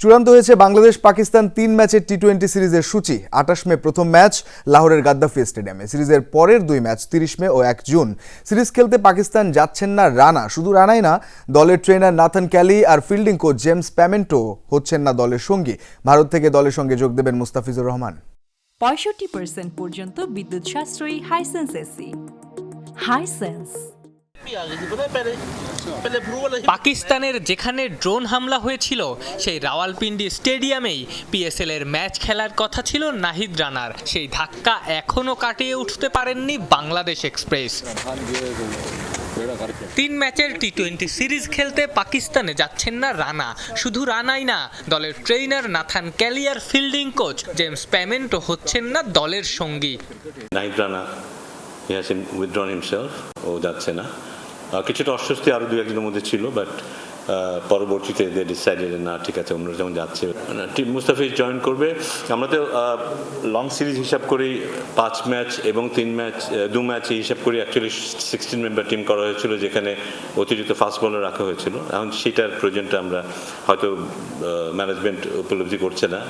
চূড়ান্ত হয়েছে বাংলাদেশ পাকিস্তান তিন ম্যাচের টি টোয়েন্টি সিরিজের সূচি। আঠাশ মে প্রথম ম্যাচ লাহোরের গাদ্দাফি স্টেডিয়ামে। সিরিজের পরের দুই ম্যাচ তিরিশ মে ও এক জুন। সিরিজ খেলতে পাকিস্তান যাচ্ছেন না রানা। শুধু রানাই না দলের ট্রেনার নাথান ক্যালি আর ফিল্ডিং কোচ জেমস প্যামেন্টো হচ্ছেন না দলের সঙ্গী। ভারত থেকে দলের সঙ্গে যোগ দেবেন মুস্তাফিজুর রহমান। পঁয়ষট্টি পার্সেন্ট পর্যন্ত বিদ্যুৎ সাশ্রয়ী হাইসেন্স এসি। হাইসেন্স পাকিস্তানের যেখানে ড্রোন হামলা হয়েছিল, সেই রাওয়ালপিন্ডি স্টেডিয়ামেই পিএসএল এর ম্যাচ খেলার কথা ছিল নাহিদ রানার। সেই ধাক্কা এখনও কাটিয়ে উঠতে পারেননি বাংলাদেশ এক্সপ্রেস। তিন ম্যাচের টি টোয়েন্টি সিরিজ খেলতে পাকিস্তানে যাচ্ছেন না রানা। শুধু রানাই না, দলের trainer Nathan Kelly, fielding coach James Pamment হচ্ছেন না দলের সঙ্গী। Nahid Rana, he has withdrawn himself, ও যাচ্ছে না। কিছুটা অস্বস্তি আরও দু একজনের মধ্যে ছিল বাট পরবর্তীতে দে ডিসাইডেড না, ঠিক আছে অন্যরা যেমন যাচ্ছে। টিম মুস্তাফিজ জয়েন করবে। আমরা তো লং সিরিজ হিসাব করেই পাঁচ ম্যাচ এবং তিন ম্যাচ দু ম্যাচ হিসাব করে। অ্যাকচুয়ালি সিক্সটিন মেম্বার টিম করা হয়েছিল, যেখানে অতিরিক্ত ফাস্ট বলার রাখা হয়েছিল। এখন সেটার প্রয়োজনটা আমরা হয়তো ম্যানেজমেন্ট উপলব্ধি করছে না।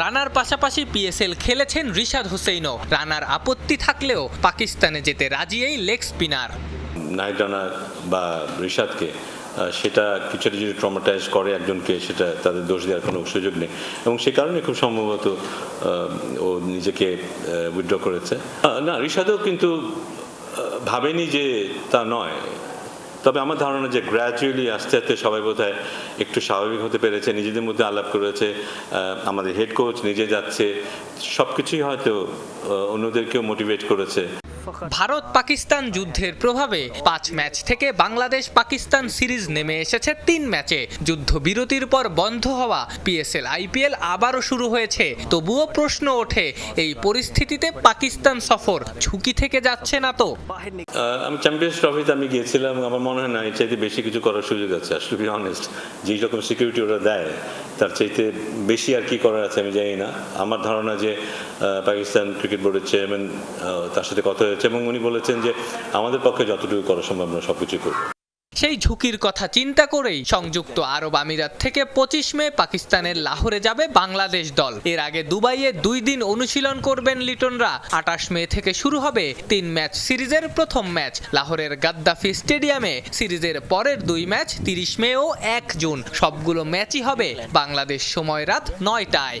রানার পাশাপাশি পিএসএল খেলেছেন রিশাদ হোসেইনও। রানার আপত্তি থাকলেও পাকিস্তানে যেতে রাজি এই লেগ স্পিনার নাইট রানার বা রিশাদকে সেটা কিছুটা যদি ট্রমাটাইজ করে একজনকে, সেটা তাদের দোষ দেওয়ার কোনো সুযোগ নেই। এবং সে কারণে খুব সম্ভবত ও নিজেকে উইথড্র করেছে। না, রিশাদও কিন্তু ভাবেনি যে তা নয়। তবে আমার ধারণা যে গ্র্যাজুয়ালি আস্তে আস্তে সবাই বোধহয় একটু স্বাভাবিক হতে পেরেছে, নিজেদের মধ্যে আলাপ করেছে আমাদের হেড কোচ নিজে যাচ্ছে সব কিছুই হয়তো অন্যদেরকেও মোটিভেট করেছে। ভারত পাকিস্তান যুদ্ধের প্রভাবে পাঁচ ম্যাচ থেকে বাংলাদেশ পাকিস্তান সিরিজ নেমে এসেছে তিন ম্যাচে। যুদ্ধবিরতির পর বন্ধ হওয়া পিএসএল আইপিএল আবারও শুরু হয়েছে। তবুও প্রশ্ন ওঠে এই পরিস্থিতিতে পাকিস্তান সফর ঝুঁকি থেকে যাচ্ছে না তো? আহ, আমি চ্যাম্পিয়ন্স ট্রফিতে আমি গিয়েছিলাম আমার মনে হয় না এর চাইতে বেশি কিছু করার সুযোগ আছে। আসলে বি অনেস্ট যেই রকম সিকিউরিটি ওরা দেয় তার চাইতে বেশি আর কি করার আছে আমি জানি না। আমার ধারণা যে আহ, পাকিস্তান ক্রিকেট বোর্ডের চেয়ারম্যান তার সাথে কথা হয়েছে এবং উনি বলেছেন যে আমাদের পক্ষে যতটুকু করা সম্ভব আমরা সবকিছু করব। সেই ঝুঁকির কথা চিন্তা করেই সংযুক্ত আরব আমিরাত থেকে পঁচিশ মে পাকিস্তানের লাহোরে যাবে বাংলাদেশ দল। এর আগে দুবাইয়ে দুই দিন অনুশীলন করবেন লিটনরা। আটাশ মে থেকে শুরু হবে তিন ম্যাচ সিরিজের প্রথম ম্যাচ। লাহোরের গাদ্দাফি স্টেডিয়ামে সিরিজের পরের দুই ম্যাচ তিরিশ মে ও এক জুন। সবগুলো ম্যাচই হবে বাংলাদেশ সময় রাত নয়টায়।